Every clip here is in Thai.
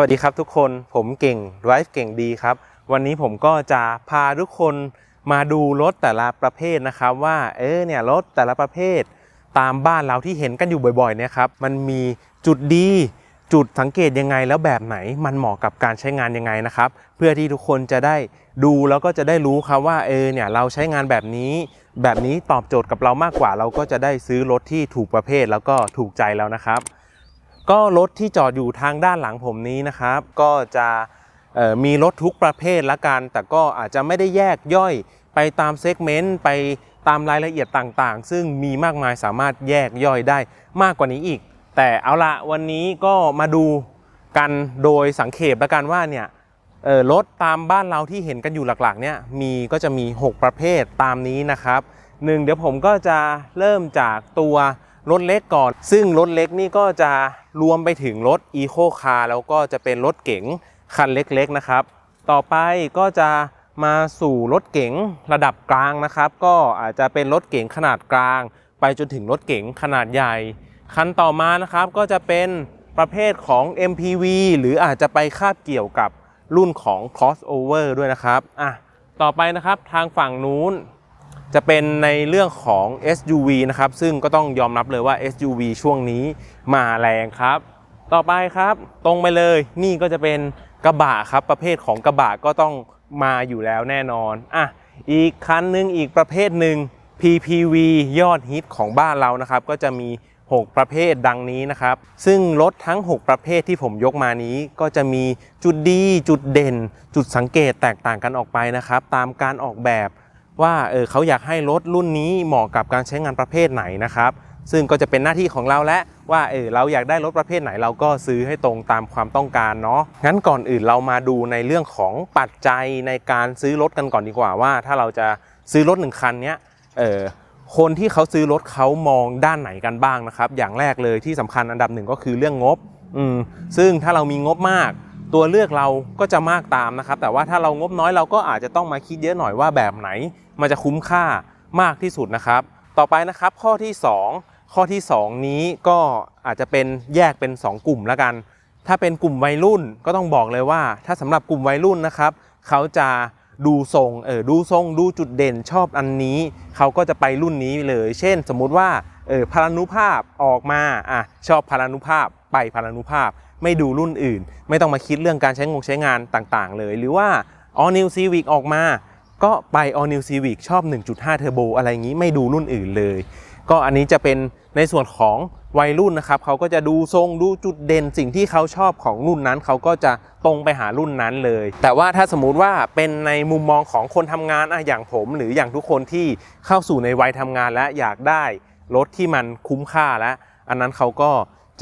วัสดีครับทุกคนผมเก่ง Drive เก่งดีครับ วันนี้ผมก็จะพาทุกคนมาดูรถแต่ละประเภทนะครับว่าเออเนี่ยรถแต่ละประเภท ตามบ้านเราที่เห็นกันอยู่บ่อยๆเนี่ยครับมันมีจุดดีจุดสังเกตยังไงแล้วแบบไหนมันเหมาะกับการใช้งานยังไงนะครับ เพื่อที่ทุกคนจะได้ดูแล้วก็จะได้รู้ครับว่าเออเนี่ยเราใช้งานแบบนี้ แบบนี้ตอบโจทย์กับเรามากกว่า เราก็จะได้ซื้อรถที่ถูกประเภทแล้วก็ถูกใจแล้วนะครับ ก็รถที่จอดอยู่ทางด้านหลังผมนี้นะครับ ก็จะมีรถทุกประเภทละกัน แต่ก็อาจจะไม่ได้แยกย่อยไปตามเซกเมนต์ไปตามรายละเอียดต่างๆ ซึ่งมีมากมายสามารถแยกย่อยได้มากกว่านี้อีก แต่เอาละวันนี้ก็มาดูกันโดยสังเขปละกันว่าเนี่ยรถตามบ้านเราที่เห็นกันอยู่หลักๆเนี่ยมีก็จะมี 6 ประเภทตามนี้นะครับหนึ่งเดี๋ยวผมก็จะเริ่มจากตัว รถเล็กก่อน ซึ่งรถเล็กนี่ก็จะรวมไปถึงรถ Eco Car แล้วก็จะเป็นรถเก๋งคันเล็กๆนะครับ ต่อไปก็จะมาสู่รถเก๋งระดับกลางนะครับ ก็อาจจะเป็นรถเก๋งขนาดกลาง ไปจนถึงรถเก๋งขนาดใหญ่ คันต่อมานะครับก็จะเป็นประเภทของ MPV หรืออาจจะไปคาบเกี่ยวกับรุ่นของ crossover ด้วยนะครับอะต่อไปนะครับทางฝั่งนู้น จะเป็นในเรื่องของ SUV นะครับ ซึ่งก็ต้องยอมรับเลยว่า SUV ช่วงนี้มาแรงครับ ต่อไปครับ ตรงไปเลยนี่ก็จะเป็นกระบะครับ ประเภทของกระบะก็ต้องมาอยู่แล้วแน่นอนอะอีกคันหนึ่งอีกประเภทหนึ่ง PPV ยอดฮิตของบ้านเรานะครับ ก็จะมี 6 ประเภทดังนี้นะครับ ซึ่งรถทั้ง 6 ประเภทที่ผมยกมานี้ ก็จะมีจุดดี จุดเด่น จุดสังเกตแตกต่างกันออกไปนะครับ ตามการออกแบบ ว่าเออเขาอยากให้รถรุ่นนี้เหมาะกับการใช้งานประเภทไหนนะครับ ซึ่งก็จะเป็นหน้าที่ของเราและว่าเออเราอยากได้รถประเภทไหนเราก็ซื้อให้ตรงตามความต้องการเนาะงั้นก่อนอื่นเรามาดูในเรื่องของปัจจัยในการซื้อรถกันก่อนดีกว่าว่า ถ้าเราจะซื้อรถหนึ่งคันเนี้ยเออคนที่เขาซื้อรถเขามองด้านไหนกันบ้างนะครับ อย่างแรกเลยที่สำคัญอันดับหนึ่งก็คือเรื่องงบอืมซึ่งถ้าเรามีงบมาก ตัวเลือกเราก็จะมากตามนะครับ แต่ว่าถ้าเรางบน้อยเราก็อาจจะต้องมาคิดเยอะหน่อยว่าแบบไหน มันจะคุ้มค่ามากที่สุดนะครับ ต่อไปนะครับข้อที่ 2 ข้อที่ 2 นี้ก็อาจจะเป็นแยกเป็น 2 กลุ่มแล้วกัน ถ้าเป็นกลุ่มวัยรุ่นก็ต้องบอกเลยว่า ถ้าสำหรับกลุ่มวัยรุ่นนะครับเขาจะดูทรงเออดูทรงดูจุดเด่นชอบอันนี้ เขาก็จะไปรุ่นนี้เลย เช่น สมมุติว่าเออพารานุภาพออกมาอะชอบพารานุภาพไปพารานุภาพ ไม่ดูรุ่นอื่น ไม่ต้องมาคิดเรื่องการใช้งงใช้งานต่างๆ เลย หรือว่า All New Civic ออกมา ก็ไป All New Civic ชอบ 1.5 Turbo อะไรอย่างนี้ไม่ดูรุ่นอื่นเลย ก็อันนี้จะเป็นในส่วนของวัยรุ่นนะครับเขาก็จะดูทรงดูจุดเด่นสิ่งที่เขาชอบของรุ่นนั้น เขาก็จะตรงไปหารุ่นนั้นเลย แต่ว่าถ้าสมมุติว่าเป็นในมุมมองของคนทำงานอะอย่างผม หรืออย่างทุกคนที่เข้าสู่ในวัยทำงานและอยากได้รถที่มันคุ้มค่าและ อันนั้นเขาก็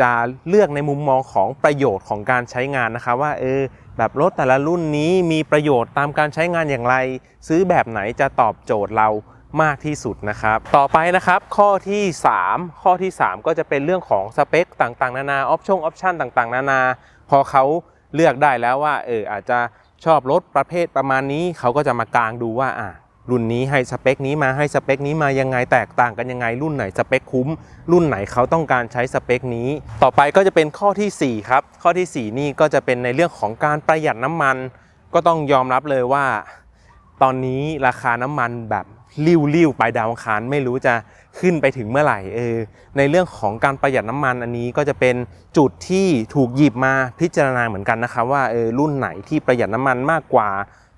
จะเลือกในมุมมองของประโยชน์ของการใช้งานนะครับว่าเออแบบรถแต่ละรุ่นนี้มีประโยชน์ตามการใช้งานอย่างไร ซื้อแบบไหนจะตอบโจทย์เรามากที่สุดนะครับ ต่อไปนะครับข้อที่ 3 ข้อที่ 3 ก็จะเป็นเรื่องของสเปคต่างๆ นานาออปชั่นออปชั่นต่างๆ นานา พอเขาเลือกได้แล้วว่าเอออาจจะชอบรถประเภทประมาณนี้ เขาก็จะมากลางดูว่าอะ รุ่นนี้ให้สเปคนี้มาให้สเปคนี้มายังไงแตกต่างกันยังไง รุ่นไหนสเปคคุ้ม รุ่นไหนเขาต้องการใช้สเปคนี้ ต่อไปก็จะเป็นข้อทีสี่4 ครับ ข้อทีสี่ 4 นี่ก็จะเป็นในเรื่องของการประหยัดน้ำมัน ก็ต้องยอมรับเลยว่า ตอนนี้ราคาน้ำมันแบบริ้วๆไปดาวคารไม่รู้จะขึ้นไปถึงเมื่อไหร่เออในเรื่องของการประหยัดน้ำมันอันนี้ก็จะเป็นจุดที่ถูกหยิบมาพิจารณาเหมือนกันนะครับว่าเออรุ่นไหนที่ประหยัดน้ำมันมากกว่า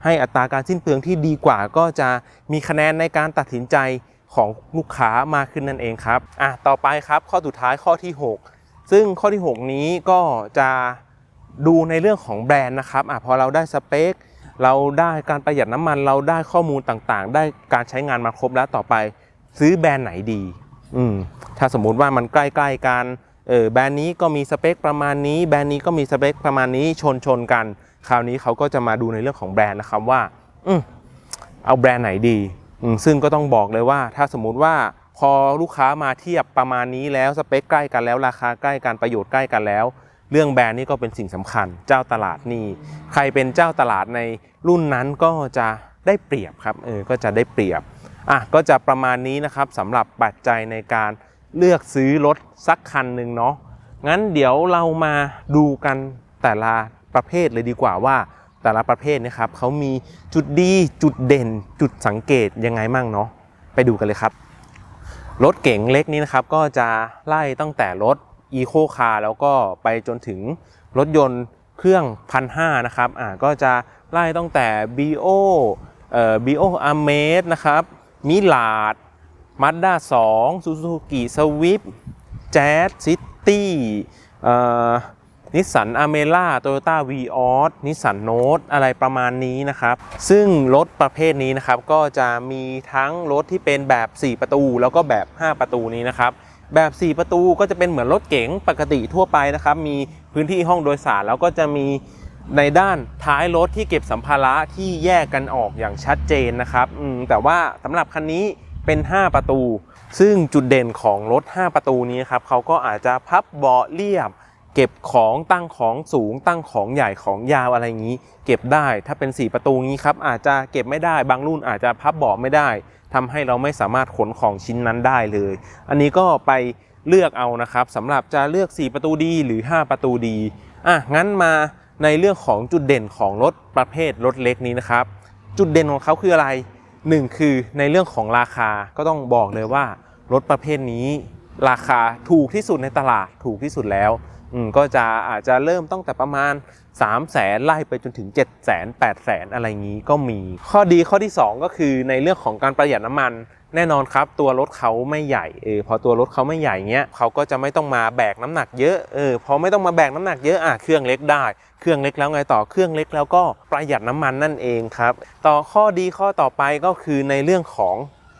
ให้อัตราการสิ้นเปลืองที่ดีกว่าก็จะมีคะแนนในการตัดสินใจของลูกค้ามากขึ้นนั่นเองครับอะต่อไปครับข้อสุดท้ายข้อที่ 6 ซึ่งข้อที่ 6 นี้ก็จะดูในเรื่องของแบรนด์นะครับอะพอเราได้สเปคเราได้การประหยัดน้ำมันเราได้ข้อมูลต่างๆ ได้การใช้งานมาครบแล้วต่อไป ซื้อแบรนด์ไหนดี อืมถ้าสมมุติว่ามันใกล้ๆกันเออแบรนด์นี้ก็มีสเปคประมาณนี้ แบรนด์นี้ก็มีสเปคประมาณนี้ชนชนๆกัน คราวนี้เขาก็จะมาดูในเรื่องของแบรนด์นะครับว่าอเอาแบรนด์ไหนดี ซึ่งก็ต้องบอกเลยว่าถ้าสมมุติว่าพอลูกค้ามาเทียบประมาณนี้แล้วสเปคใกล้กันแล้วราคาใกล้กันประโยชน์ใกล้กันแล้ว เรื่องแบรนด์นี่ก็เป็นสิ่งสำคัญ เจ้าตลาดนี่ใครเป็นเจ้าตลาดในรุ่นนั้นก็จะได้เปรียบครับเออก็จะได้เปรียบอะก็จะประมาณนี้นะครับสำหรับปัจจัยในการเลือกซื้อรถสักคันหนึ่งเนาะงั้นเดี๋ยวเรามาดูกันแต่ละ ประเภทเลยดีกว่าว่าแต่ละประเภทนะครับเขามีจุดดีจุดเด่น จุดสังเกตยังไงมั่งเนาะไปดูกันเลยครับ รถเก๋งเล็กนี้นะครับก็จะไล่ตั้งแต่รถ Eco Car แล้วก็ไปจนถึงรถยนต์เครื่องพันห้านะครับอ่าก็จะไล่ตั้งแต่ BO เอ่อ BO a m a z นะครับมิลาด Mazda 2 Suzuki Swift Jazz City เอ่อ นิสสันอเมร่าโตโยต้าวีออสนิสสันโนตอะไรประมาณนี้นะครับ ซึ่งรถประเภทนี้นะครับ ก็จะมีทั้งรถที่เป็นแบบ 4 ประตู แล้วก็แบบ 5 ประตูนี้นะครับแบบ 4 ประตูก็จะเป็นเหมือนรถเก๋งปกติทั่วไปนะครับ มีพื้นที่ห้องโดยสารแล้วก็จะมีในด้านท้ายรถที่เก็บสัมภาระที่แยกกันออกอย่างชัดเจนนะครับแต่ว่าสำหรับคันนี้เป็น 5 ประตู ซึ่งจุดเด่นของรถ 5 ประตูนี้ครับเขาก็อาจจะพับเบาะเรียบ เก็บของตั้งของสูง ตั้งของใหญ่ของยาวอะไรอย่างนี้ เก็บได้ถ้าเป็น 4 ประตูนี้ครับอาจจะเก็บไม่ได้บางรุ่นอาจจะพับเบาะไม่ได้ทำให้เราไม่สามารถขนของชิ้นนั้นได้เลย อันนี้ก็ไปเลือกเอานะครับสำหรับจะเลือก 4 ประตูดีหรือ 5 ประตูดีอะงั้นมาในเรื่องของจุดเด่นของรถประเภทรถเล็กนี้นะครับ จุดเด่นของเขาคืออะไรหนึ่งคือในเรื่องของราคาก็ต้องบอกเลยว่ารถประเภทนี้ ราคาถูกที่สุดในตลาดถูกที่สุดแล้ว ก็จะอาจจะเริ่มตั้งแต่ประมาณ 3 0 0แสนไล่ไปจนถึง 7 0 0แสน8แสนอะไรงี้ก็มี ข้อดีข้อที่ 2 ก็คือในเรื่องของการประหยัดน้ำมัน แน่นอนครับ ตัวรถเขาไม่ใหญ่เออพอตัวรถเขาไม่ใหญ่เงี้ยเขาก็จะไม่ต้องมาแบกน้ำหนักเยอะเออพอไม่ต้องมาแบกน้ำหนักเยอะอะเครื่องเล็กได้ เครื่องเล็กแล้วไงต่อเครื่องเล็กแล้วก็ประหยัดน้ำมันนั่นเองครับ ต่อข้อดีข้อต่อไปก็คือในเรื่องของ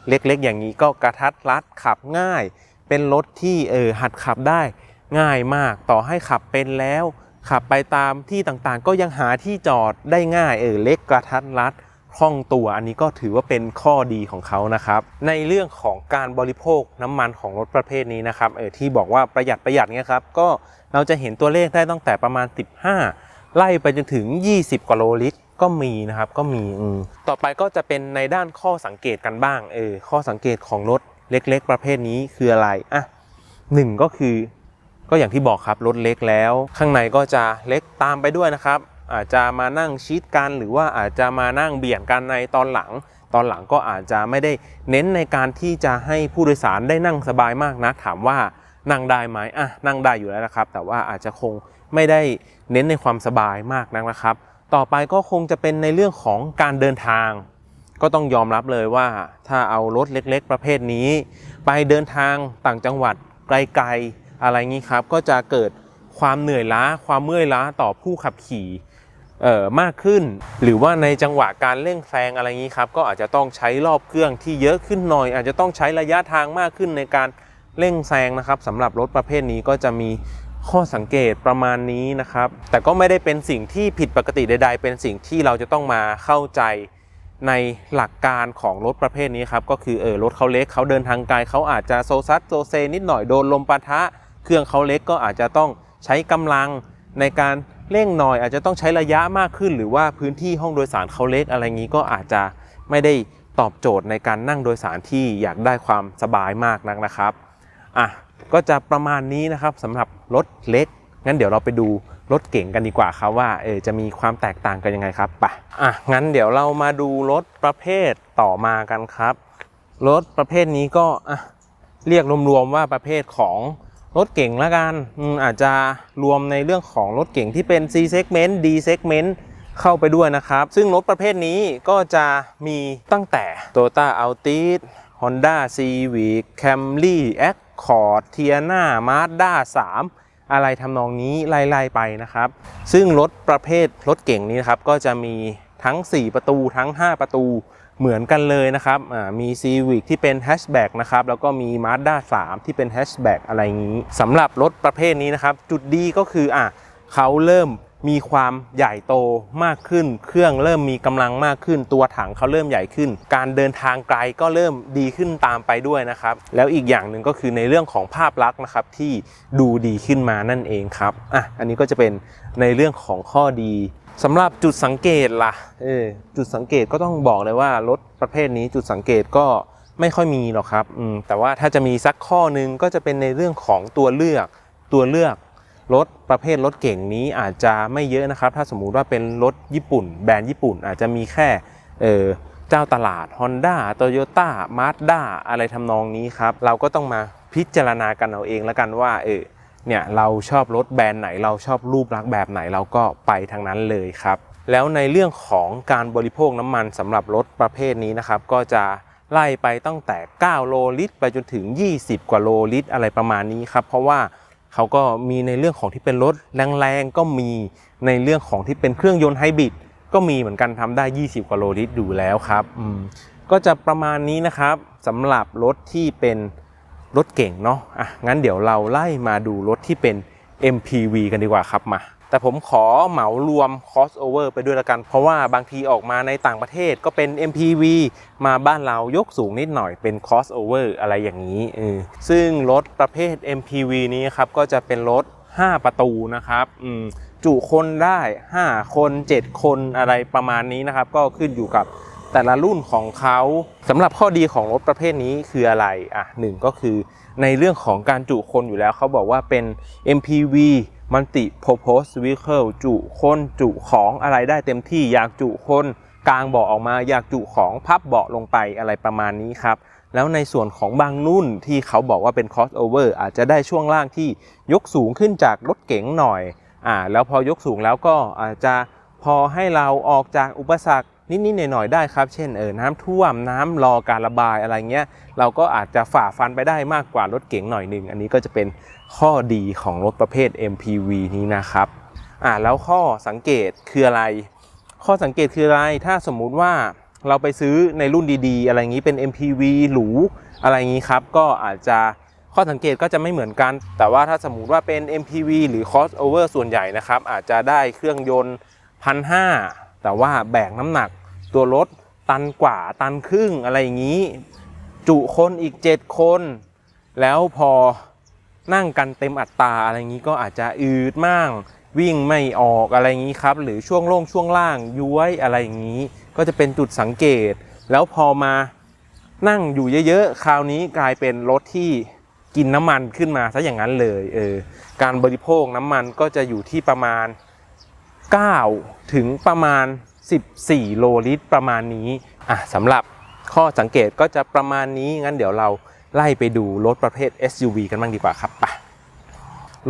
เล็กๆ อย่างนี้ก็กระทัดรัดขับง่าย เป็นรถที่เออหัดขับได้ ง่ายมากต่อให้ขับเป็นแล้ว ขับไปตามที่ต่างๆ ก็ยังหาที่จอดได้ง่ายเออเล็กกระทัดรัดคล่องตัวอันนี้ก็ถือว่าเป็นข้อดีของเขานะครับ ในเรื่องของการบริโภคน้ำมันของรถประเภทนี้นะครับเออที่บอกว่าประหยัดประหยัดเนี่ยครับก็เราจะเห็นตัวเลขได้ตั้งแต่ประมาณ 15 ไล่ไปจนถึง 20 กว่าโลลิตรก็มีนะครับก็มีอืต่อไปก็จะเป็นในด้านข้อสังเกตกันบ้างเออข้อสังเกตของรถเล็ก ๆ ประเภทนี้คืออะไรอะหนึ่งก็คือ ก็อย่างที่บอกครับรถเล็กแล้ว ข้างในก็จะเล็กตามไปด้วยนะครับ อาจจะมานั่งชิดกันหรือว่าอาจจะมานั่งเบียดกันในตอนหลัง ตอนหลังก็อาจจะไม่ได้เน้นในการที่จะให้ผู้โดยสารได้นั่งสบายมากนะถามว่านั่งได้ไหมอะนั่งได้อยู่แล้วนะครับ แต่ว่าอาจจะคงไม่ได้เน้นในความสบายมากนักนะครับ ต่อไปก็คงจะเป็นในเรื่องของการเดินทาง ก็ต้องยอมรับเลยว่า ถ้าเอารถเล็ก ๆ ประเภทนี้ ไปเดินทางต่างจังหวัดไกลๆ อะไรงี้ครับ ก็จะเกิดความเหนื่อยล้า ความเมื่อยล้าต่อผู้ขับขี่เอ่อมากขึ้น หรือว่าในจังหวะการเร่งแซงอะไรงี้ครับ ก็อาจจะต้องใช้รอบเครื่องที่เยอะขึ้นหน่อย อาจจะต้องใช้ระยะทางมากขึ้นในการเร่งแซงนะครับสำหรับรถประเภทนี้ก็จะมีข้อสังเกตประมาณนี้นะครับ แต่ก็ไม่ได้เป็นสิ่งที่ผิดปกติใด ๆ เป็นสิ่งที่เราจะต้องมาเข้าใจในหลักการของรถประเภทนี้ครับ ก็คือเออรถเขาเล็กเขาเดินทางไกลเขาอาจจะโซซัสโซเซนิดหน่อยโดนลมปะทะ เครื่องเขาเล็กก็อาจจะต้องใช้กำลังในการเร่งหน่อย อาจจะต้องใช้ระยะมากขึ้น หรือว่าพื้นที่ห้องโดยสารเขาเล็กอะไรงี้ก็อาจจะไม่ได้ตอบโจทย์ในการนั่งโดยสารที่อยากได้ความสบายมากนักนะครับอะก็จะประมาณนี้นะครับสำหรับรถเล็ก งั้นเดี๋ยวเราไปดูรถเก่งกันดีกว่าครับว่าเออจะมีความแตกต่างกันยังไงครับไปอะงั้นเดี๋ยวเรามาดูรถประเภทต่อมากันครับ รถประเภทนี้ก็อะเรียกรวมๆว่าประเภทของ รถเก่งละกันอาจจะรวมในเรื่องของรถเก่งที่เป็น C segment D segment เข้าไปด้วยนะครับ ซึ่งรถประเภทนี้ก็จะมีตั้งแต่ Toyota Altis Honda Civic Camry Accord Tiana Mazda 3 อะไรทำนองนี้ไล่ๆไปนะครับ ซึ่งรถประเภทรถเก่งนี้นะครับก็จะมีทั้ง 4 ประตูทั้ง 5 ประตู เหมือนกันเลยนะครับมี Civic ที่เป็นแฮชแบ็กนะครับแล้วก็มี Mazda 3 ที่เป็นแฮชแบ็กอะไรงนี้สำหรับรถประเภทนี้นะครับ จุดดีก็คืออะเขาเริ่มมีความใหญ่โตมากขึ้น เครื่องเริ่มมีกำลังมากขึ้น ตัวถังเขาเริ่มใหญ่ขึ้น การเดินทางไกลก็เริ่มดีขึ้นตามไปด้วยนะครับ แล้วอีกอย่างหนึ่งก็คือในเรื่องของภาพลักษณ์นะครับที่ดูดีขึ้นมานั่นเองครับ อะ อันนี้ก็จะเป็นในเรื่องของข้อดี สำหรับจุดสังเกตล่ะเออจุดสังเกตก็ต้องบอกเลยว่ารถประเภทนี้จุดสังเกตก็ไม่ค่อยมีหรอกครับอืมแต่ว่าถ้าจะมีสักข้อหนึงก็จะเป็นในเรื่องของตัวเลือกตัวเลือกรถประเภทรถเก่งนี้อาจจะไม่เยอะนะครับ ถ้าสมมุติว่าเป็นรถญี่ปุ่น แบรนด์ญี่ปุ่นอาจจะมีแค่เออเจ้าตลาด Honda Toyota Mazda อะไรทำนองนี้ครับ เราก็ต้องมาพิจารณากันเอาเองแล้วกันว่าเออ เนี่ยเราชอบรถแบรนด์ไหน เราชอบรูปลักษณ์แบบไหนเราก็ไปทางนั้นเลยครับ แล้วในเรื่องของการบริโภคน้ำมันสำหรับรถประเภทนี้นะครับก็จะไล่ไปตั้งแต่ 9 โลลิตร ไปจนถึง 20 กว่าโลลิตร อะไรประมาณนี้ครับ เพราะว่าเขาก็มีในเรื่องของที่เป็นรถแรงๆก็มีในเรื่องของที่เป็นเครื่องยนต์ไฮบริดก็มีเหมือนกันทำได้ 20 กว่าโลลิตรอยู่แล้วครับก็จะประมาณนี้นะครับสำหรับรถที่เป็น รถเก่งเนาะอะงั้นเดี๋ยวเราไล่มาดูรถที่เป็น MPV กันดีกว่าครับมา แต่ผมขอเหมารวม crossover ไปด้วยละกัน เพราะว่าบางทีออกมาในต่างประเทศก็เป็น MPV มาบ้านเรายกสูงนิดหน่อยเป็น crossover อะไรอย่างนี้เออซึ่งรถประเภท MPV นี้ครับก็จะเป็นรถ 5 ประตูนะครับอืมจุคนได้ 5 คน 7 คนอะไรประมาณนี้นะครับ ก็ขึ้นอยู่กับ แต่ละรุ่นของเขาสำหรับข้อดีของรถประเภทนี้คืออะไรอะหนึ่งก็คือในเรื่องของการจุคนอยู่แล้วเขาบอกว่าเป็น MPV Multi Purpose Vehicle จุคนจุของอะไรได้เต็มที่อยากจุคนกลางเบาะออกมาอยากจุของพับเบาะลงไปอะไรประมาณนี้ครับแล้วในส่วนของบางนุ่นที่เขาบอกว่าเป็น crossover อาจจะได้ช่วงล่างที่ยกสูงขึ้นจากรถเก๋งหน่อยอ่าแล้วพอยกสูงแล้วก็อาจจะพอให้เราออกจากอุปสรรค นิดๆหน่อยๆได้ครับ เช่นเออน้ำท่วมน้ำรอการระบายอะไรเงี้ยเราก็อาจจะฝ่าฟันไปได้มากกว่ารถเก๋งหน่อยหนึ่งอันนี้ก็จะเป็นข้อดีของรถประเภท MPV นี้นะครับอ่าแล้วข้อสังเกตคืออะไร ข้อสังเกตคืออะไรถ้าสมมุติว่าเราไปซื้อในรุ่นดีๆ อะไรงนี้เป็น MPV หรูอะไรงนี้ครับก็อาจจะข้อสังเกตก็จะไม่เหมือนกัน แต่ว่าถ้าสมมุติว่าเป็น MPV หรือ crossover ส่วนใหญ่นะครับ อาจจะได้เครื่องยนต์พันห้าแต่ว่าแบกน้ำหนัก ตัวรถตันกว่าตันครึ่งอะไรอย่างนี้ จุคนอีก 7 คน แล้วพอนั่งกันเต็มอัตราอะไรอย่างนี้ก็อาจจะอืดมั่งวิ่งไม่ออกอะไรอย่างนี้ครับ หรือช่วงโล่งช่วงล่างย้วยอะไรอย่างนี้ ก็จะเป็นจุดสังเกต แล้วพอมานั่งอยู่เยอะๆ คราวนี้กลายเป็นรถที่กินน้ำมันขึ้นมาซะอย่างนั้นเลยเออการบริโภคน้ำมันก็จะอยู่ที่ประมาณ 9 ถึงประมาณ 14 โลลิตรประมาณนี้อะสำหรับข้อสังเกตก็จะประมาณนี้งั้นเดี๋ยวเราไล่ไปดูรถประเภท SUV กันบ้างดีกว่าครับไป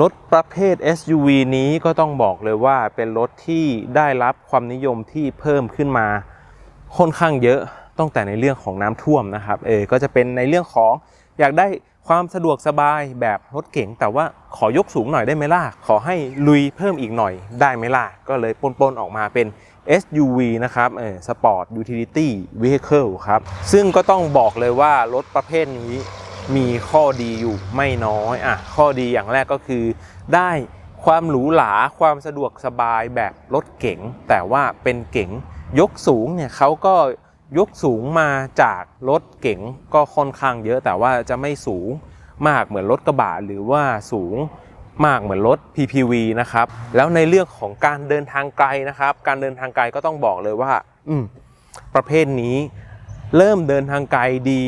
รถประเภท SUV นี้ก็ต้องบอกเลยว่าเป็นรถที่ได้รับความนิยมที่เพิ่มขึ้นมาค่อนข้างเยอะตั้งแต่ในเรื่องของน้ำท่วมนะครับเออก็จะเป็นในเรื่องของอยากได้ความสะดวกสบายแบบรถเก๋งแต่ว่าขอยกสูงหน่อยได้ไหมล่ะ ขอให้ลุยเพิ่มอีกหน่อยได้ไหมล่ะ ก็เลยปนๆออกมาเป็น SUV นะครับเออ Sport Utility Vehicle ครับ ซึ่งก็ต้องบอกเลยว่ารถประเภทนี้มีข้อดีอยู่ไม่น้อยอะข้อดีอย่างแรกก็คือ ได้ความหรูหราความสะดวกสบายแบบรถเก๋ง แต่ว่าเป็นเก๋งยกสูงเนี่ยเขาก็ยกสูงมาจากรถเก๋งก็ค่อนข้างเยอะแต่ว่าจะไม่สูงมากเหมือนรถกระบะหรือว่าสูง มากเหมือนรถ PPV นะครับ แล้วในเรื่องของการเดินทางไกลนะครับ การเดินทางไกลก็ต้องบอกเลยว่า อืมประเภทนี้ เริ่มเดินทางไกลดี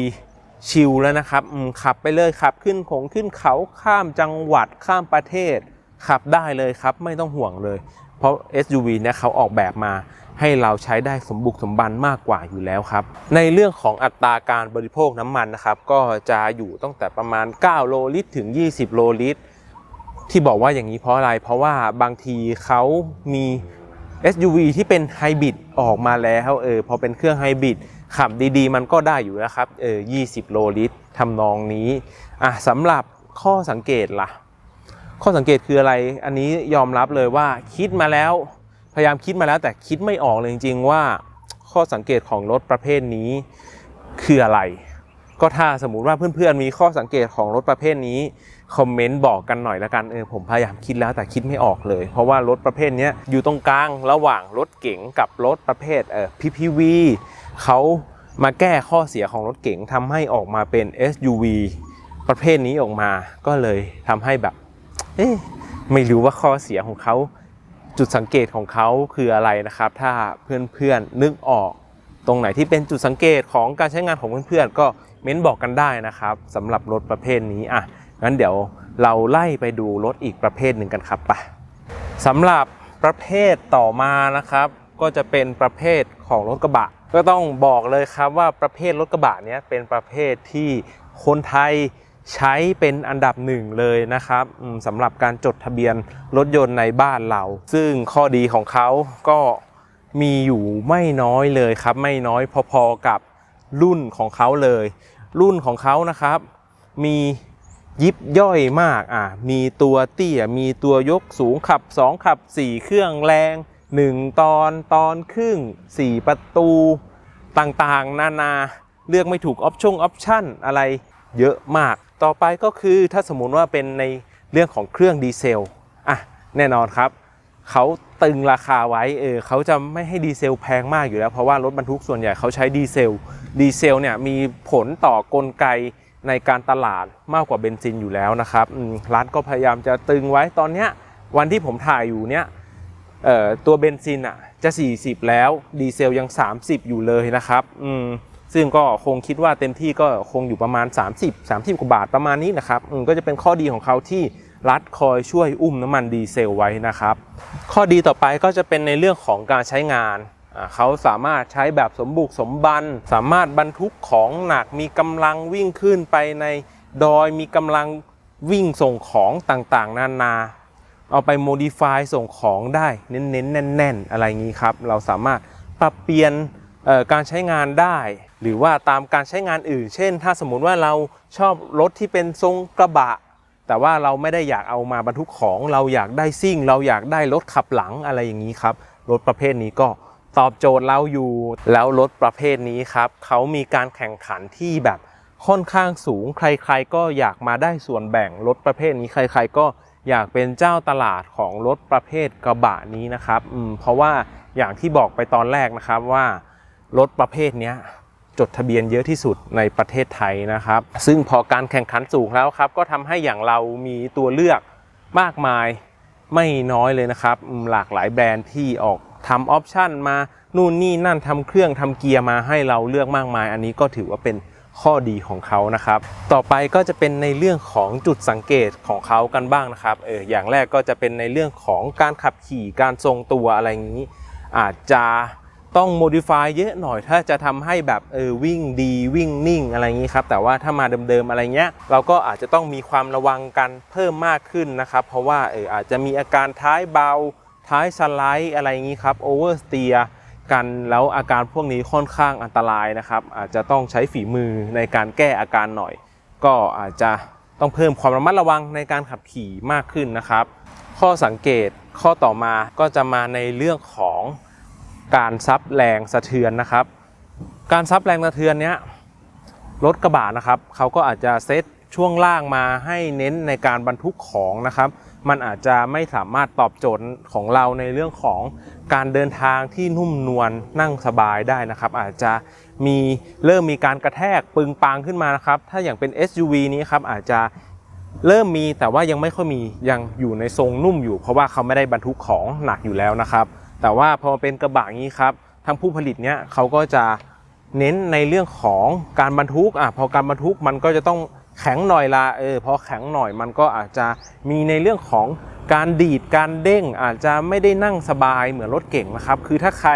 ชิลแล้วนะครับขับไปเลยขับขึ้นขงขึ้นเขาข้ามจังหวัดข้ามประเทศ ขับได้เลยครับ ไม่ต้องห่วงเลย เพราะ SUV เนี่ยเขาออกแบบมา ให้เราใช้ได้สมบุกสมบันมากกว่าอยู่แล้วครับ ในเรื่องของอัตราการบริโภคน้ำมันนะครับ ก็จะอยู่ตั้งแต่ประมาณ 9 โลลิตรถึง 20 โลลิตร ที่บอกว่าอย่างนี้เพราะอะไร เพราะว่าบางทีเขามี SUV ที่เป็นไฮบริดออกมาแล้วเออพอเป็นเครื่องไฮบริดขับดีๆ มันก็ได้อยู่นะครับเออ20 โลลิตรทำนองนี้อะสำหรับข้อสังเกตล่ะ ข้อสังเกตคืออะไรอันนี้ยอมรับเลยว่าคิดมาแล้ว พยายามคิดมาแล้วแต่คิดไม่ออกเลยจริงๆ ว่าข้อสังเกตของรถประเภทนี้คืออะไร ก็ถ้าสมมุติว่าเพื่อนๆมีข้อสังเกตของรถประเภทนี้ คอมเมนต์บอกกันหน่อยละกันเออผมพยายามคิดแล้วแต่คิดไม่ออกเลย เพราะว่ารถประเภทนี้อยู่ตรงกลางระหว่างรถเก๋งกับรถประเภทเออ PPV เขามาแก้ข้อเสียของรถเก๋งทำให้ออกมาเป็น SUV ประเภทนี้ออกมาก็เลยทำให้แบบ เอ๊ะไม่รู้ว่าข้อเสียของเขาจุดสังเกตของเขาคืออะไรนะครับ ถ้าเพื่อนๆนึกออกตรงไหนที่เป็นจุดสังเกตของการใช้งานของเพื่อนๆก็เม้นบอกกันได้นะครับสำหรับรถประเภทนี้อะ งั้นเดี๋ยวเราไล่ไปดูรถอีกประเภทหนึ่งกันครับไปสำหรับประเภทต่อมานะครับ ก็จะเป็นประเภทของรถกระบะ ก็ต้องบอกเลยครับว่าประเภทรถกระบะเนี้ยเป็นประเภทที่คนไทยใช้เป็นอันดับหนึ่งเลยนะครับสำหรับการจดทะเบียนรถยนต์ในบ้านเรา ซึ่งข้อดีของเขาก็มีอยู่ไม่น้อยเลยครับ ไม่น้อยพอๆกับรุ่นของเขาเลย รุ่นของเขานะครับ มี ยิบย่อยมากอะมีตัวเตี้ยมีตัวยกสูงขับ 2 ขับ 4 เครื่องแรง 1 ตอนตอนครึ่ง 4 ประตูต่างๆ นานาเลือกไม่ถูกออปชั่นออปชั่นอะไรเยอะมาก ต่อไปก็คือถ้าสมมุติว่าเป็นในเรื่องของเครื่องดีเซลอะแน่นอนครับเขาตึงราคาไว้เออเขาจะไม่ให้ดีเซลแพงมากอยู่แล้ว เพราะว่ารถบรรทุกส่วนใหญ่เขาใช้ดีเซล ดีเซลเนี่ยมีผลต่อกลไก ในการตลาดมากกว่าเบนซินอยู่แล้วนะครับอืมรัฐก็พยายามจะตึงไว้ตอนเนี้ยวันที่ผมถ่ายอยู่เนี่ยตัวเบนซินอะจะ 40 แล้วดีเซลยัง 30 อยู่เลยนะครับอืมซึ่งก็คงคิดว่าเต็มที่ก็คงอยู่ประมาณ 30 30กว่าบาทประมาณนี้นะครับก็จะเป็นข้อดีของเขาที่รัฐคอยช่วยอุ้มน้ำมันดีเซลไว้นะครับ ข้อดีต่อไปก็จะเป็นในเรื่องของการใช้งาน เขาสามารถใช้แบบสมบุกสมบัน สามารถบรรทุกของหนักมีกำลังวิ่งขึ้นไปในดอยมีกำลังวิ่งส่งของต่างๆ นานา เอาไปโมดิฟายส่งของได้เน้นๆแน่น ๆ อะไรอย่างนี้ครับ เราสามารถปรับเปลี่ยนการใช้งานได้ หรือว่าตามการใช้งานอื่น เช่น ถ้าสมมติว่าเราชอบรถที่เป็นทรงกระบะ แต่ว่าเราไม่ได้อยากเอามาบรรทุกของ เราอยากได้ซิ่ง เราอยากได้รถขับหลังอะไรอย่างนี้ครับรถประเภทนี้ก็ ตอบโจทย์เราอยู่ แล้วรถประเภทนี้ครับเขามีการแข่งขันที่แบบค่อนข้างสูง ใครๆก็อยากมาได้ส่วนแบ่งรถประเภทนี้ใคร ๆ ก็อยากเป็นเจ้าตลาดของรถประเภทกระบะนี้นะครับอืมเพราะว่าอย่างที่บอกไปตอนแรกนะครับว่ารถประเภทนี้จดทะเบียนเยอะที่สุดในประเทศไทยนะครับ ซึ่งพอการแข่งขันสูงแล้วครับ ก็ทำให้อย่างเรามีตัวเลือกมากมายไม่น้อยเลยนะครับ หลากหลายแบรนด์ที่ออก ทำออปชันมานู่นนี่นั่นทำเครื่องทำเกียร์มาให้เราเลือกมากมาย อันนี้ก็ถือว่าเป็นข้อดีของเขานะครับ ต่อไปก็จะเป็นในเรื่องของจุดสังเกตของเขากันบ้างนะครับ เออ อย่างแรกก็จะเป็นในเรื่องของการขับขี่การทรงตัวอะไรอย่างนี้ อาจจะต้องโมดิฟายเยอะหน่อยถ้าจะทำให้แบบเออวิ่งดีวิ่งนิ่งอะไรอย่างนี้ครับ แต่ว่าถ้ามาเดิมๆอะไรเงี้ย เราก็อาจจะต้องมีความระวังกันเพิ่มมากขึ้นนะครับ เพราะว่าเอออาจจะมีอาการท้ายเบา ท้ายสไลด์อะไรอย่างนี้ครับโอเวอร์สเตียกันแล้วอาการพวกนี้ค่อนข้างอันตรายนะครับ อาจจะต้องใช้ฝีมือในการแก้อาการหน่อย ก็อาจจะต้องเพิ่มความระมัดระวังในการขับขี่มากขึ้นนะครับ ข้อสังเกตข้อต่อมาก็จะมาในเรื่องของการซับแรงสะเทือนนะครับ การซับแรงสะเทือนเนี้ยรถกระบะนะครับเขาก็อาจจะเซต ช่วงล่างมาให้เน้นในการบรรทุกของนะครับ มันอาจจะไม่สามารถตอบโจทย์ของเราในเรื่องของการเดินทางที่นุ่มนวลนั่งสบายได้นะครับ อาจจะมีเริ่มมีการกระแทกปึงปางขึ้นมานะครับ ถ้าอย่างเป็น SUV นี้ครับอาจจะเริ่มมีแต่ว่ายังไม่ค่อยมียังอยู่ในทรงนุ่มอยู่ เพราะว่าเขาไม่ได้บรรทุกของหนักอยู่แล้วนะครับ แต่ว่าพอเป็นกระบะนี้ครับทางผู้ผลิตเนี้ยเขาก็จะเน้นในเรื่องของการบรรทุกอะพอการบรรทุกมันก็จะต้อง แข็งหน่อยละเออพอแข็งหน่อยมันก็อาจจะมีในเรื่องของการดีดการเด้งอาจจะไม่ได้นั่งสบายเหมือนรถเก่งนะครับ คือถ้าใคร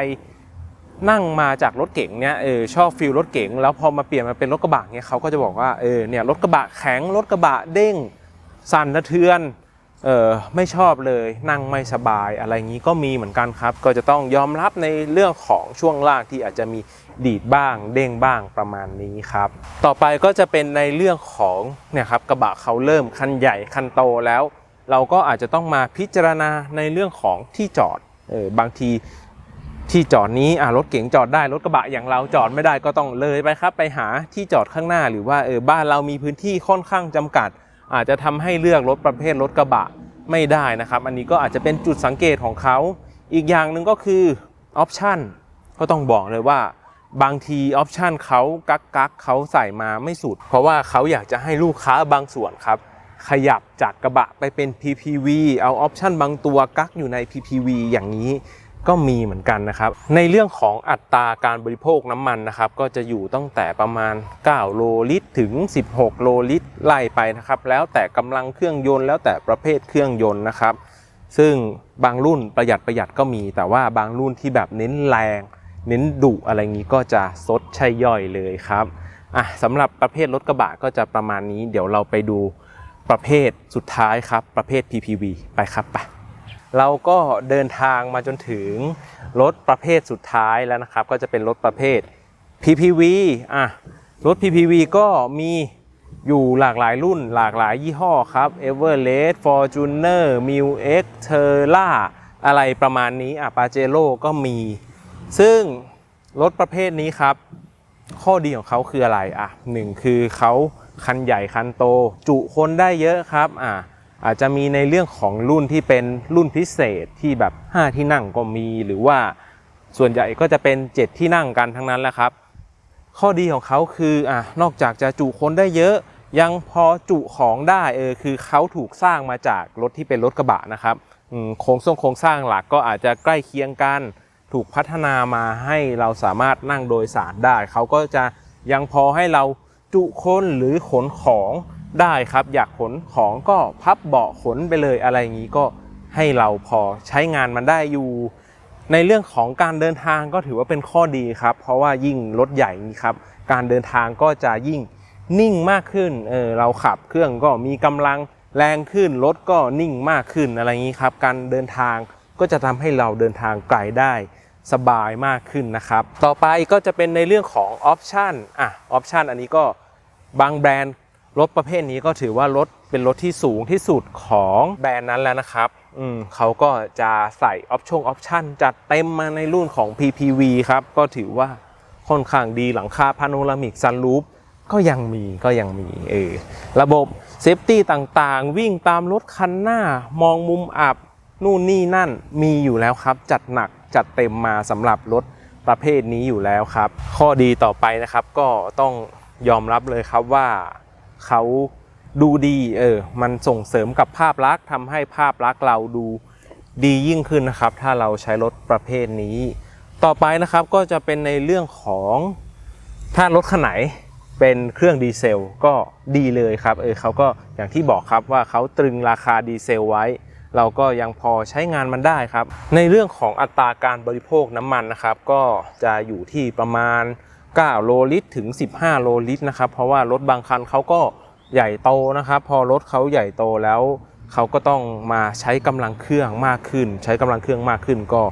นั่งมาจากรถเก๋งเนี่ยเออชอบฟิลรถเก๋งแล้วพอมาเปลี่ยนมาเป็นรถกระบะเนี่ยเขาก็จะบอกว่าเออเนี่ยรถกระบะแข็งรถกระบะเด้งสั่นสะเทือน เออไม่ชอบเลยนั่งไม่สบายอะไรอย่างนี้ก็มีเหมือนกันครับ ก็จะต้องยอมรับในเรื่องของช่วงล่างที่อาจจะมีดีดบ้างเด้งบ้างประมาณนี้ครับ ต่อไปก็จะเป็นในเรื่องของเนี่ยครับกระบะเขาเริ่มคันใหญ่คันโตแล้ว เราก็อาจจะต้องมาพิจารณาในเรื่องของที่จอดเออบางทีที่จอดนี้รถเก๋งจอดได้รถกระบะอย่างเราจอดไม่ได้ก็ต้องเลยไปครับไปหาที่จอดข้างหน้าหรือว่าเออบ้านเรามีพื้นที่ค่อนข้างจำกัด อาจจะทำให้เลือกรถประเภทรถกระบะไม่ได้นะครับ อันนี้ก็อาจจะเป็นจุดสังเกตของเขา อีกอย่างหนึ่งก็คือออปชันก็ต้องบอกเลยว่าบางทีออปชันเขากักกักเขาใส่มาไม่สุด เพราะว่าเขาอยากจะให้ลูกค้าบางส่วนครับขยับจากกระบะไปเป็น PPV เอาออปชันบางตัวกักอยู่ใน PPV อย่างนี้ ก็มีเหมือนกันนะครับ ในเรื่องของอัตราการบริโภคน้ำมันนะครับ ก็จะอยู่ตั้งแต่ประมาณ 9 โลลิตร ถึง 16 โลลิตรไล่ไปนะครับ แล้วแต่กำลังเครื่องยนต์แล้วแต่ประเภทเครื่องยนต์นะครับ ซึ่งบางรุ่นประหยัดประหยัดก็มี แต่ว่าบางรุ่นที่แบบเน้นแรง เน้นดุอะไรงี้ก็จะซดใช่ย่อยเลยครับอะสำหรับประเภทรถกระบะก็จะประมาณนี้ เดี๋ยวเราไปดูประเภทสุดท้ายครับ ประเภท PPV ไปครับไป เราก็เดินทางมาจนถึงรถประเภทสุดท้ายแล้วนะครับ ก็จะเป็นรถประเภท PPV อะรถ PPV ก็มีอยู่หลากหลายรุ่นหลากหลายยี่ห้อครับ Everest Fortuner m i l X t e r l a อะไรประมาณนี้อะ Pajero ก็มี ซึ่งรถประเภทนี้ครับ ข้อดีของเขาคืออะไรอะหนึ่งคือเขาคันใหญ่คันโต จุคนได้เยอะครับอะ อาจจะมีในเรื่องของรุ่นที่เป็นรุ่นพิเศษที่แบบ 5 ที่นั่งก็มีหรือว่าส่วนใหญ่ก็จะเป็น 7 ที่นั่งกันทั้งนั้นแหละครับ ข้อดีของเขาคืออะนอกจากจะจุคนได้เยอะ ยังพอจุของได้เออคือเขาถูกสร้างมาจากรถที่เป็นรถกระบะนะครับโครงสร้างโครงสร้างหลักก็อาจจะใกล้เคียงกัน ถูกพัฒนามาให้เราสามารถนั่งโดยสารได้ เขาก็จะยังพอให้เราจุคนหรือขนของ ได้ครับ อยากขนของก็พับเบาะขนไปเลยอะไรอย่างนี้ก็ให้เราพอใช้งานมันได้อยู่ ในเรื่องของการเดินทางก็ถือว่าเป็นข้อดีครับ เพราะว่ายิ่งรถใหญ่นี้ครับ การเดินทางก็จะยิ่งนิ่งมากขึ้นเออเราขับเครื่องก็มีกำลังแรงขึ้นรถก็นิ่งมากขึ้นอะไรอย่างนี้ครับ การเดินทางก็จะทำให้เราเดินทางไกลได้สบายมากขึ้นนะครับ ต่อไปก็จะเป็นในเรื่องของออปชันอะออปชันอันนี้ก็บางแบรนด์ รถประเภทนี้ก็ถือว่ารถเป็นรถที่สูงที่สุดของแบรนด์นั้นแล้วนะครับอืมเขาก็จะใส่ออปชั่นออปชั่นจัดเต็มมาในรุ่นของ PPV ครับ ก็ถือว่าค่อนข้างดีหลังคาพาโนรามิกซันรูฟก็ยังมีก็ยังมีเออระบบเซฟตี้ต่างๆ วิ่งตามรถคันหน้ามองมุมอับนู่นนี่นั่นมีอยู่แล้วครับ จัดหนักจัดเต็มมาสำหรับรถประเภทนี้อยู่แล้วครับ ข้อดีต่อไปนะครับก็ต้องยอมรับเลยครับว่า เขาดูดีเออมันส่งเสริมกับภาพลักษณ์ทำให้ภาพลักษณ์เราดูดียิ่งขึ้นนะครับ ถ้าเราใช้รถประเภทนี้ ต่อไปนะครับก็จะเป็นในเรื่องของถ้ารถคันไหนเป็นเครื่องดีเซลก็ดีเลยครับเออเขาก็อย่างที่บอกครับว่าเขาตรึงราคาดีเซลไว้ เราก็ยังพอใช้งานมันได้ครับ ในเรื่องของอัตราการบริโภคน้ำมันนะครับ ก็จะอยู่ที่ประมาณ 9 โลลิตรถึง 15 โลลิตรนะครับ เพราะว่ารถบางคันเขาก็ใหญ่โตนะครับ พอรถเขาใหญ่โตแล้วเขาก็ต้องมาใช้กำลังเครื่องมากขึ้น ใช้กำลังเครื่องมากขึ้นก็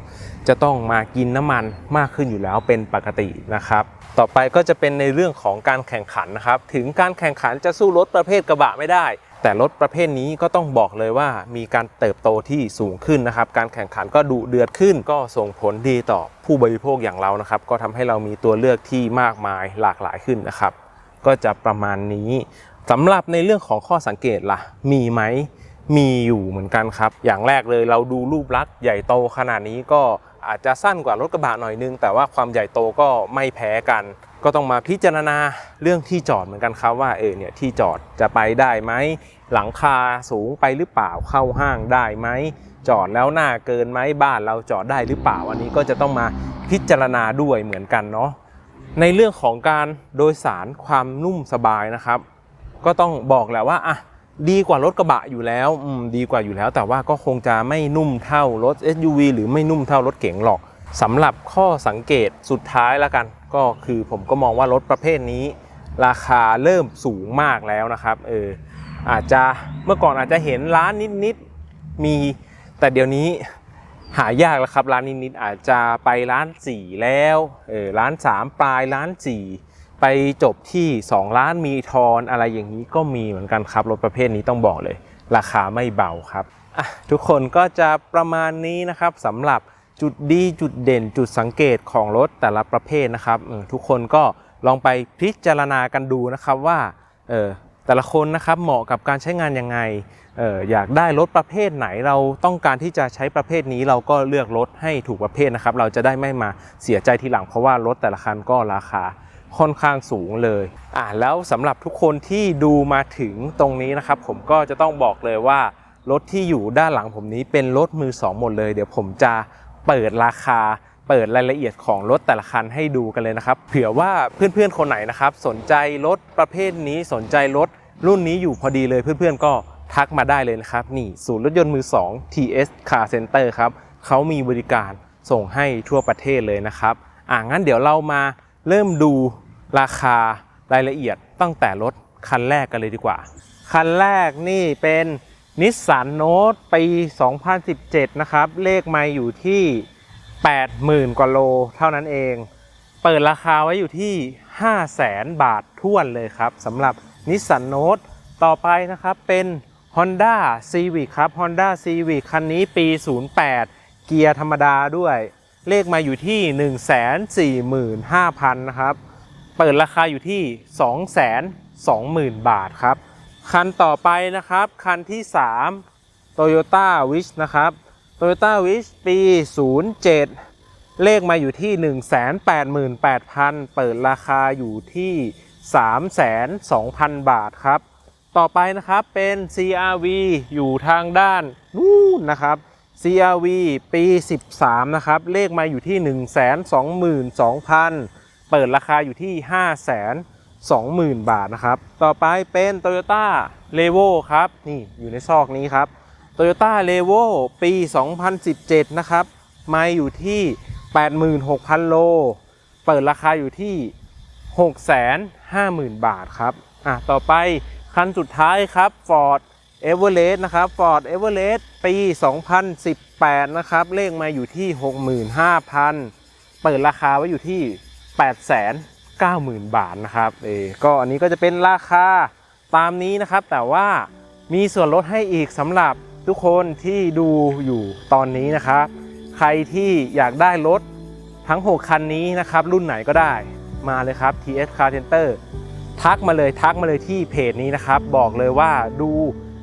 จะต้องมากินน้ำมันมากขึ้นอยู่แล้วเป็นปกตินะครับ ต่อไปก็จะเป็นในเรื่องของการแข่งขันนะครับ ถึงการแข่งขันจะสู้รถประเภทกระบะไม่ได้ แต่รถประเภทนี้ก็ต้องบอกเลยว่ามีการเติบโตที่สูงขึ้นนะครับ การแข่งขันก็ดุเดือดขึ้น ก็ส่งผลดีต่อผู้บริโภคอย่างเรานะครับ ก็ทำให้เรามีตัวเลือกที่มากมายหลากหลายขึ้นนะครับ ก็จะประมาณนี้สำหรับในเรื่องของข้อสังเกตล่ะ มีไหม มีอยู่เหมือนกันครับ อย่างแรกเลยเราดูรูปลักษณ์ใหญ่โตขนาดนี้ก็อาจจะสั้นกว่ารถกระบะหน่อยนึง แต่ว่าความใหญ่โตก็ไม่แพ้กัน ก็ต้องมาพิจารณาเรื่องที่จอดเหมือนกันครับว่าเออเนี่ยที่จอดจะไปได้ไหมหลังคาสูงไปหรือเปล่าเข้าห้างได้ไหมจอดแล้วหน้าเกินไหมบ้านเราจอดได้หรือเปล่า อันนี้ก็จะต้องมาพิจารณาด้วยเหมือนกันเนาะในเรื่องของการโดยสารความนุ่มสบายนะครับ ก็ต้องบอกแหละว่าอะ ดีกว่ารถกระบะอยู่แล้วดีกว่าอยู่แล้ว แต่ว่าก็คงจะไม่นุ่มเท่ารถ SUV หรือไม่นุ่มเท่ารถเก๋งหรอกสำหรับข้อสังเกตสุดท้ายแล้วกัน ก็คือผมก็มองว่ารถประเภทนี้ ราคาเริ่มสูงมากแล้วนะครับเอออาจจะเมื่อก่อนอาจจะเห็นร้านนิดๆมีแต่เดี๋ยวนี้หายากแล้วครับร้านนิดๆอาจจะไปร้านสี่แล้วเออร้านสามปลายร้านสี่ ไปจบที่ 2 ล้านมีทอนอะไรอย่างนี้ก็มีเหมือนกันครับ รถประเภทนี้ต้องบอกเลย ราคาไม่เบาครับทุกคนก็จะประมาณนี้นะครับสำหรับจุดดีจุดเด่นจุดสังเกตของรถแต่ละประเภทนะครับทุกคนก็ลองไปพิจารณากันดูนะครับว่าแต่ละคนนะครับเหมาะกับการใช้งานยังไงอออยากได้รถประเภทไหนเราต้องการที่จะใช้ประเภทนี้เราก็เลือกรถให้ถูกประเภทนะครับ เราจะได้ไม่มาเสียใจทีหลังเพราะว่ารถแต่ละคันก็ราคา ค่อนข้างสูงเลยอ่าแล้วสำหรับทุกคนที่ดูมาถึงตรงนี้นะครับ ผมก็จะต้องบอกเลยว่ารถที่อยู่ด้านหลังผมนี้เป็นรถมือสองหมดเลย เดี๋ยวผมจะเปิดราคาเปิดรายละเอียดของรถแต่ละคันให้ดูกันเลยนะครับ เผื่อว่าเพื่อนๆคนไหนนะครับ สนใจรถประเภทนี้สนใจรถรุ่นนี้อยู่พอดีเลยเพื่อนๆก็ทักมาได้เลยนะครับ นี่ศูนย์รถยนต์มือ 2 TS Car Center ครับเขามีบริการส่งให้ทั่วประเทศเลยนะครับ อ่างั้นเดี๋ยวเรามาเริ่มดู ราคารายละเอียดตั้งแต่รถคันแรกกันเลยดีกว่า คันแรกนี่เป็นนิสสันโน e ปี 2017 นะครับ เลขไม่อยู่ที่ 80,000 กว่าโลเท่านั้นเอง เปิดราคาไว้อยู่ที่ 500,000 บาทท่วนเลยครับสำหรับนิสสันโน e ต่อไปนะครับเป็น Honda Civic ครับ Honda Civic คันนี้ปี 08 เกียร์ธรรมดาด้วย เลขมาอยู่ที่ 145,000 นะครับ เปิดราคาอยู่ที่ 220,000 บาทครับ คันต่อไปนะครับ คันที่ 3 Toyota Wish นะครับ Toyota Wish ปี 07 เลขมาอยู่ที่ 188,000 เปิดราคาอยู่ที่ 302,000 บาทครับ ต่อไปนะครับเป็น CRV อยู่ทางด้านนู่นนะครับ CRV ปี 13 นะครับ เลขมาอยู่ที่ 122,000 เปิดราคาอยู่ที่ 520,000 บาทนะครับ ต่อไปเป็น Toyota r e v o ครับ นี่อยู่ในซอกนี้ครับ Toyota r e v o ปี 2017 นะครับมาอยู่ที่ 86,000 โล เปิดราคาอยู่ที่ 650,000 บาทครับอะต่อไปคันสุดท้ายครับ Ford Everest นะครับ Ford Everest ปี 2018 นะครับ เลขมาอยู่ที่ 65,000 เปิดราคาไว้อยู่ที่ 8 9 0 0 0 บาทนะครับเออก็อันนี้ก็จะเป็นราคาตามนี้นะครับ แต่ว่ามีส่วนลดให้อีกสำหรับทุกคนที่ดูอยู่ตอนนี้นะครับ ใครที่อยากได้รถทั้ง 6 คันนี้นะครับ รุ่นไหนก็ได้มาเลยครับ TS Car Center ทักมาเลยทักมาเลยที่เพจนี้นะครับ บอกเลยว่าดู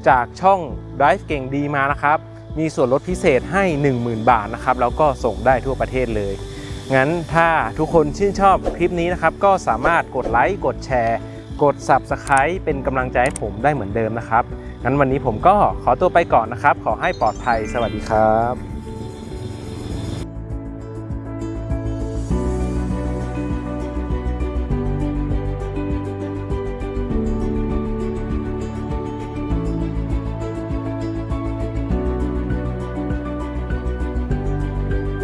จากช่อง Drive เก่งดีมานะครับ มีส่วนลดพิเศษให้ 10,000 บาทนะครับ แล้วก็ส่งได้ทั่วประเทศเลย งั้นถ้าทุกคนชื่นชอบคลิปนี้นะครับ ก็สามารถกดไลค์กดแชร์ กด Subscribe เป็นกำลังใจให้ผมได้เหมือนเดิมนะครับงั้นวันนี้ผมก็ขอตัวไปก่อนนะครับ ขอให้ปลอดภัยสวัสดีครับ